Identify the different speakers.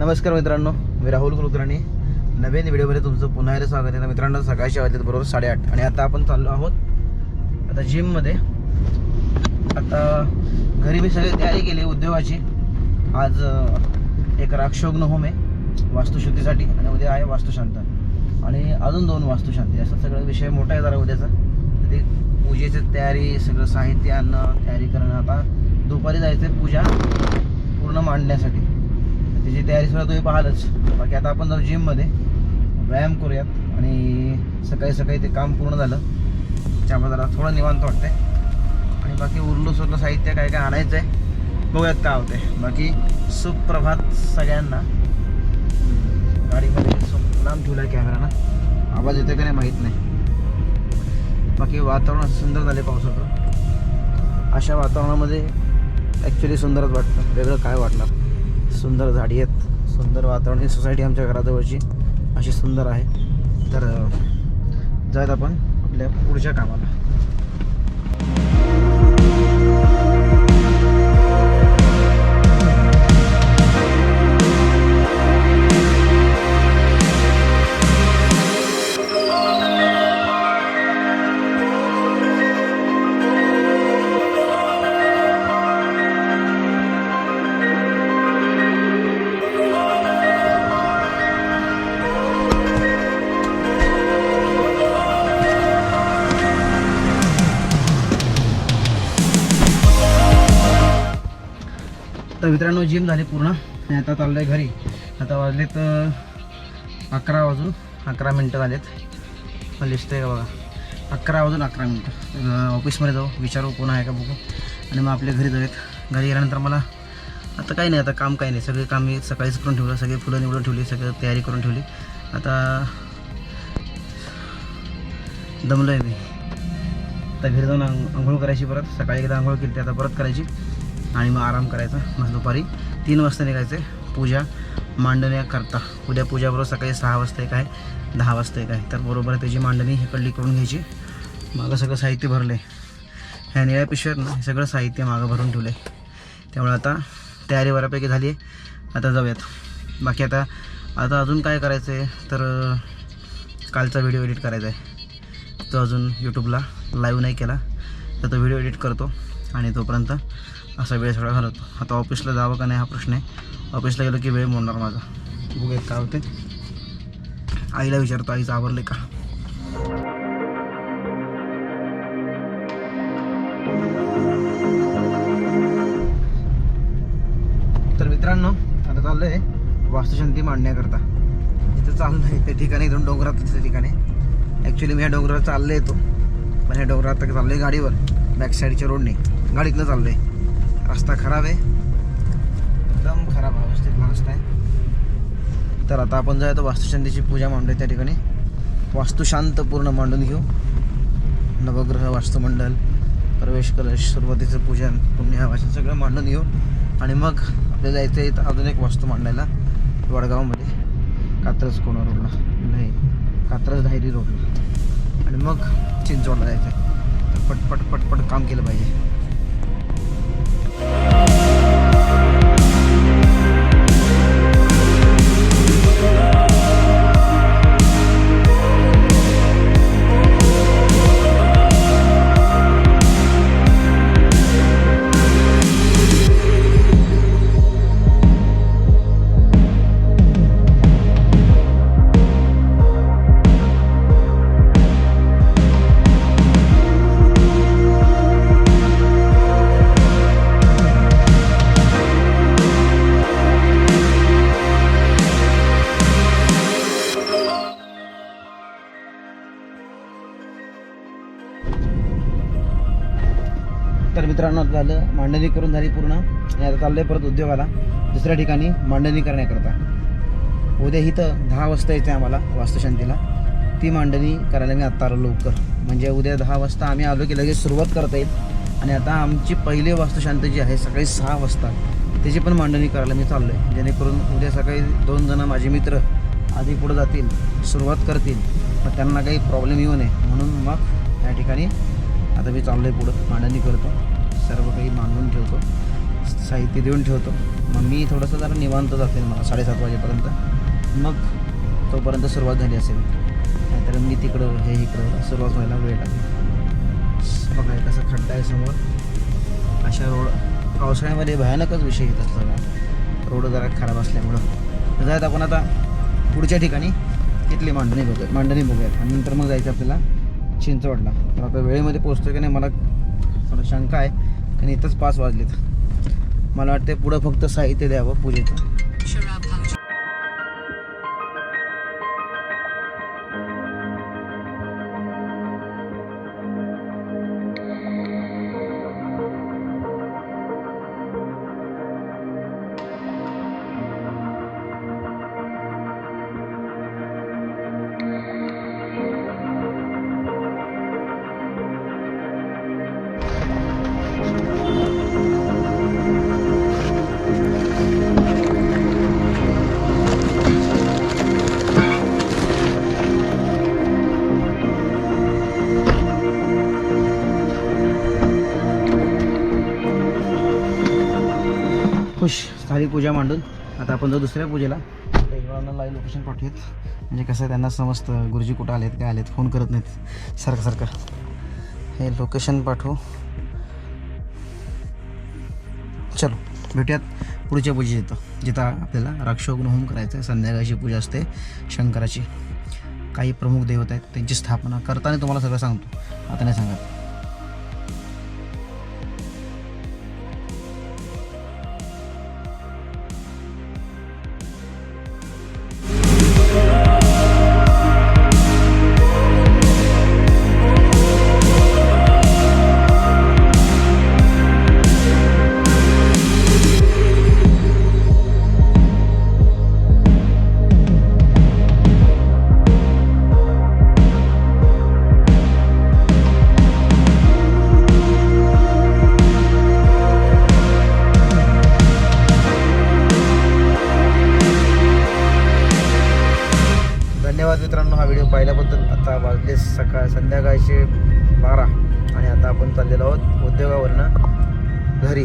Speaker 1: नमस्कार मित्रांनो मी राहुल कुलकर्णी. नवीन व्हिडिओमध्ये तुमचं पुन्हा एकदा स्वागत आहे. तर मित्रांनो सकाळच्या वाजलेत बरोबर साडेआठ. आणि आता आपण चाललो आहोत आता जिममध्ये. आता घरी मी सगळी तयारी केली उद्योगाची. आज एक राक्षोग्न होम आहे वास्तुशुद्धीसाठी. आणि उद्या आहे वास्तुशांत. आणि अजून दोन वास्तुशांती. असा सगळा विषय मोठा आहे जरा उद्याचा. ते पूजेची तयारी सगळं साहित्य आणणं तयारी करणं. आता दुपारी जायचं आहे पूजा पूर्ण मांडण्यासाठी. त्याची तयारी सुद्धा तुम्ही पाहालच. बाकी आता आपण जाऊ जिममध्ये व्यायाम करूयात. आणि सकाळी सकाळी ते काम पूर्ण झालं. त्यामुळे जरा थोडं निवांत वाटतंय. आणि बाकी उरलं सुरलं साहित्य काय काय आणायचं आहे बघूयात काय होते बाकी सुप्रभात सगळ्यांना. गाडीमध्ये लांब ठेवला आहे कॅमेरा ना आवाज येतो का नाही माहीत नाही. बाकी वातावरण सुंदर झाले पावसाचं. अशा वातावरणामध्ये ॲक्च्युली सुंदरच वाटतं. वेगळं काय वाटणार? सुंदर झाडी आहेत. सुंदर वातावरण ही सोसायटी आमच्या घराजवळची अशी सुंदर आहे. तर अं, आपण आपल्या पुढच्या कामाला. तर मित्रांनो जिम झाली पूर्ण. आणि आता चाललो आहे घरी. आता वाजलेत अकरा वाजून अकरा मिनटं झालेत. लिस्ट आहे का बघा. अकरा वाजून अकरा मिनटं. ऑफिसमध्ये जाऊ. विचारू कोण आहे का बघू. आणि मग आपल्या घरी जाऊयात. घरी गेल्यानंतर मला आता काही नाही आता काम काही नाही. सगळे काम मी सकाळीच करून ठेवलं. सगळे फुलं निवडून ठेवली सगळं तयारी करून ठेवली. आता दमलो आहे मी. आता घरी जाऊन आंघोळ करायची परत. सकाळी एकदा आंघोळ केली आता परत करायची. आणि मग आराम करायचा. मग दुपारी तीन वाजता निघायचं. आहे पूजा मांडण्याकरता. उद्या पूजाबरोबर सकाळी सहा वाजता एक आहे दहा वाजता एक आहे. तर बरोबर त्याची मांडणी इकडली करून घ्यायची. मागं सगळं साहित्य भरलं. आहे ह्या निळ्या पिशव्यात ना हे सगळं साहित्य मागं भरून ठेवलं. आहे त्यामुळे आता तयारी बऱ्यापैकी झाली आहे. आता जाऊयात. बाकी आता आता अजून काय करायचं आहे तर कालचा व्हिडिओ एडिट करायचा आहे. तो अजून यूट्यूबला लाईव्ह नाही केला. तर तो व्हिडिओ एडिट करतो. आणि तोपर्यंत असा वेळ सगळा घालवतो. आता ऑफिसला जावं का नाही हा प्रश्न आहे. ऑफिसला गेलो की वेळ मोडणार माझा. बघूयात काय होते आईला विचारतो आईचं आवरले का? तर मित्रांनो आता चाललो आहे वास्तुशांती मांडण्याकरता. इथं चाललं आहे त्या ठिकाणी एकदम डोंगरात त्या ठिकाणी. ॲक्च्युली मी ह्या डोंगरावर चाललो येतो पण ह्या डोंगरात आता चाललो आहे गाडीवर बॅक साईडच्या रोडने गाडीतनं चाललो आहे रस्ता खराब आहे. एकदम खराब अवस्थेतला रस्ता आहे. तर आता आपण जाऊया तर वास्तुशांतीची पूजा मांडूया त्या ठिकाणी. वास्तुशांत पूर्ण मांडून घेऊ. नवग्रह वास्तुमंडल प्रवेश कलश सुरुवातीचं पूजन पुण्यवाचन सगळं मांडून घेऊ. आणि मग आपल्याला जायचं आहे अजून एक वास्तू मांडायला वडगावमध्ये. कात्रज कोणा रोडला. नाही कात्रज धायरी रोडला. आणि मग चिंचवडला जायचं आहे तर पटपट पटपट काम केलं पाहिजे. मित्रांनो झालं मांडणी करून झाली पूर्ण. आणि आता चाललंय परत उद्योगाला. दुसऱ्या ठिकाणी मांडणी करण्याकरता. उद्या इथं दहा वाजता येते आम्हाला वास्तुशांतीला. ती मांडणी करायला मी आत्ता आलो लवकर. म्हणजे उद्या दहा वाजता आम्ही आलो की लगेच सुरुवात करता येईल. आणि आता आमची पहिली वास्तुशांती जी आहे सकाळी सहा वाजता त्याची पण मांडणी करायला मी चाललो आहे जेणेकरून उद्या सकाळी दोन जणं माझे मित्र आधी पुढे जातील सुरुवात करतील पण त्यांना काही प्रॉब्लेम येऊ नये. म्हणून मग त्या ठिकाणी आता मी चाललो आहे पुढं मांडणी करतो. सर्व काही मांडून ठेवतो. साहित्य देऊन ठेवतो. मग मी थोडंसं जरा निवांत जाते मला साडेसात वाजेपर्यंत. मग तोपर्यंत सुरुवात झाली असेल. नाहीतर मी तिकडं हे इकडं सुरुवात व्हायला वेळ लागेल. बघा कसं खड्डा आहे समोर. अशा रोड पावसाळ्यामध्ये भयानकच विषय येत असतो रोड जरा खराब असल्यामुळं. जायत आपण आता पुढच्या ठिकाणी. तिथली मांडणी बघूया. मांडणी बघूयात. आणि नंतर मग जायचं आपल्याला चिंचवडला. तर आता वेळेमध्ये पोहोचतो की नाही मला थोडं शंका आहे. आणि इथंच पाच वाजलेत. मला वाटते पुढं फक्त साहित्य द्यावं पूजेचं. झाली पूजा मांडून. आता आपण जाऊ दुसऱ्या पूजेला. लाईव्ह लोकेशन पाठवूयात. म्हणजे कसं आहे त्यांना समजतं गुरुजी कुठं आलेत काय आलेत फोन करत नाहीत. सारखं सारखं. हे लोकेशन पाठवू. चलो भेटूयात पुढच्या पूजे येतं जिथं आपल्याला राक्षोग्न होम करायचं आहे. संध्याकाळची पूजा असते शंकराची. काही प्रमुख देवता आहेत त्यांची स्थापना करताना तुम्हाला सगळं सांगतो. आता नाही सांगत. धन्यवाद मित्रांनो हा व्हिडिओ पाहिल्याबद्दल आता वाजले सकाळ संध्याकाळचे बारा आणि आता आपण चाललेलो आहोत उद्योगावरनं घरी.